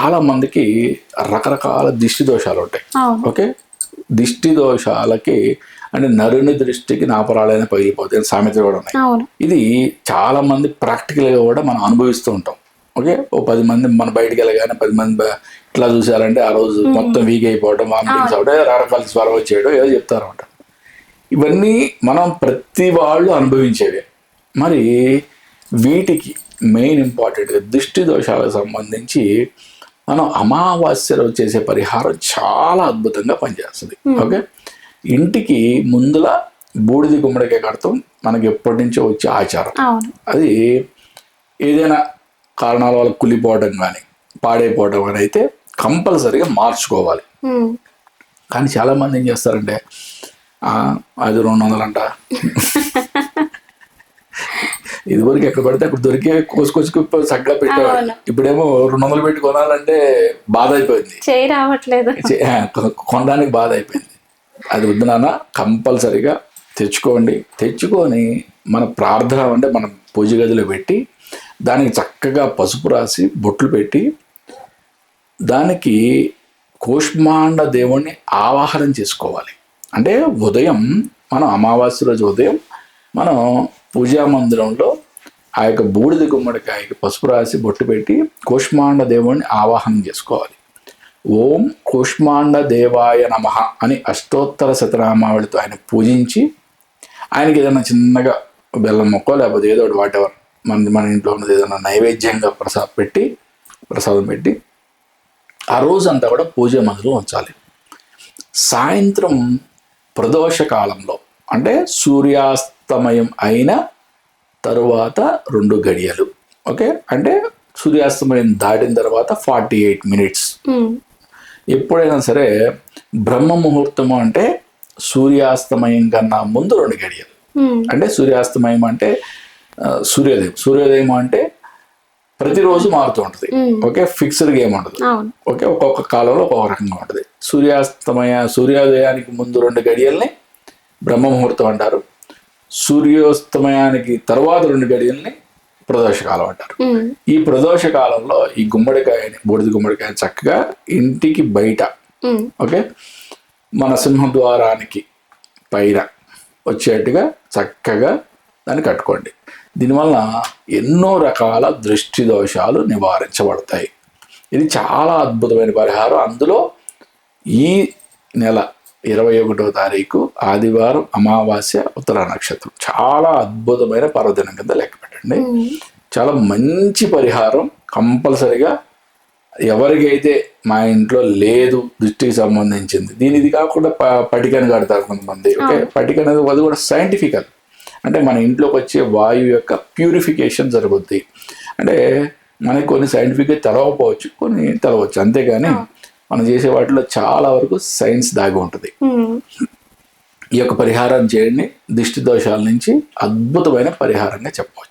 చాలా మందికి రకరకాల దిష్టి దోషాలు ఉంటాయి. ఓకే? దిష్టి దోషాలకి అంటే నరుని దృష్టికి నాపరాలైన పగిలిపోతాయి అని సామెతలు కూడా ఉన్నాయి. ఇది చాలా మంది ప్రాక్టికల్గా కూడా మనం అనుభవిస్తూ ఉంటాం. ఓకే? ఓ పది మంది మన బయటికి వెళ్ళగానే పది మంది ఇట్లా చూసారంటే ఆ రోజు మొత్తం వీక్ అయిపోవడం వామిటింగ్స్ అవడం రకరకాల స్వరం వచ్చేయడం ఏదో చెప్తారన్నమాట ఇవన్నీ మనం ప్రతి వాళ్ళు అనుభవించేవే. మరి వీటికి మెయిన్ ఇంపార్టెంట్గా దృష్టి దోషాలకు సంబంధించి మనం అమావాస్యలో చేసే పరిహారం చాలా అద్భుతంగా పనిచేస్తుంది. ఓకే? ఇంటికి ముందుల బూడిది గుమ్మడికాయ కడతాం మనకి ఎప్పటి నుంచో వచ్చే ఆచారం. అది ఏదైనా కారణాల వల్ల కులిపోవడం కానీ పాడైపోవడం కానీ అయితే కంపల్సరీగా మార్చుకోవాలి. ఉమ్. కానీ చాలా మంది ఏం చేస్తారంటే "ఆ, అది రెండు వందలు అంట ఇదివరకు ఎక్కడ పడితే అక్కడ దొరికే కోసుకొచ్చి చక్కగా పెట్టేవాడు అవును. ఇప్పుడేమో రెండు వందలు పెట్టి కొనాలంటే బాధ అయిపోయింది. చేయి రావట్లేదు. కొనడానికి బాధ అయిపోయింది. అది వద్దు నాన్న కంపల్సరీగా తెచ్చుకోండి. తెచ్చుకొని మన ప్రార్థన అంటే మనం పూజ గదిలో పెట్టి దానికి చక్కగా పసుపు రాసి బొట్లు పెట్టి దానికి కూష్మాండ దేవుణ్ణి ఆవాహనం చేసుకోవాలి. అంటే ఉదయం మనం అమావాస్య రోజు ఉదయం మనం పూజా మందిరంలో ఆ యొక్క బూడిద గుమ్మడికాయకి పసుపు రాసి బొట్టు పెట్టి కూష్మాండ దేవుణ్ణి ఆవాహనం చేసుకోవాలి. ఓం కూష్మాండ దేవాయ నమ అని అష్టోత్తర శతనామావళితో ఆయన పూజించి ఆయనకి ఏదైనా చిన్నగా బెల్లం మొక్క లేకపోతే ఏదో ఒకటి వాటెవర్ మన మన ఇంట్లో ఉన్నది ఏదైనా నైవేద్యంగా ప్రసాదం పెట్టి ప్రసాదం పెట్టి ఆ రోజంతా కూడా పూజ మందులో ఉంచాలి. సాయంత్రం ప్రదోష కాలంలో అంటే సూర్యాస్తమయం అయిన తరువాత రెండు గడియలు. ఓకే? అంటే సూర్యాస్తమయం దాటిన తర్వాత ఫార్టీ ఎయిట్ మినిట్స్. ఎప్పుడైనా సరే బ్రహ్మ ముహూర్తము అంటే సూర్యాస్తమయం కన్నా ముందు రెండు గడియలు. అంటే సూర్యాస్తమయం అంటే సూర్యోదయం. సూర్యోదయం అంటే ప్రతిరోజు మారుతూ ఉంటుంది. ఓకే? ఫిక్స్డ్గా ఏమి ఉండదు. అవును. ఓకే? ఒక్కొక్క కాలంలో ఒక్కొక్క రకంగా ఉంటుంది. సూర్యాస్తమయ సూర్యోదయానికి ముందు రెండు గడియల్ని బ్రహ్మ ముహూర్తం అంటారు. సూర్యోస్తమయానికి తర్వాత రెండు గడియల్ని ప్రదోషకాలం అంటారు. ఈ ప్రదోష కాలంలో ఈ గుమ్మడికాయని బూడిద గుమ్మడికాయ చక్కగా ఇంటికి బయట. ఓకే? మన సింహద్వారానికి పైన వచ్చేట్టుగా చక్కగా దాన్ని కట్టుకోండి. దీనివల్ల ఎన్నో రకాల దృష్టి దోషాలు నివారించబడతాయి. ఇది చాలా అద్భుతమైన పరిహారం. అందులో ఈ నెల ఇరవై ఒకటో తారీఖు ఆదివారం అమావాస్య ఉత్తర నక్షత్రం. చాలా అద్భుతమైన పర్వదినం కింద లెక్క పెట్టండి. చాలా మంచి పరిహారం కంపల్సరిగా ఎవరికైతే మా ఇంట్లో లేదు దృష్టికి సంబంధించింది దీని ఇది కాకుండా ప- పటికని కడతారు కొంతమంది ఓకే? పటిక అనేది అది కూడా సైంటిఫికల్ అంటే మన ఇంట్లోకి వచ్చే వాయువు యొక్క ప్యూరిఫికేషన్ జరుగుద్ది. అంటే మనకి కొన్ని సైంటిఫిక్గా తెలవకపోవచ్చు కొన్ని తెలవచ్చు. అంతేగాని మనం చేసే వాటిలో చాలా వరకు సైన్స్ దాగి ఉంటుంది. ఈ యొక్క పరిహారం చేయండి దిష్టి దోషాల నుంచి అద్భుతమైన పరిహారంగా చెప్పవచ్చు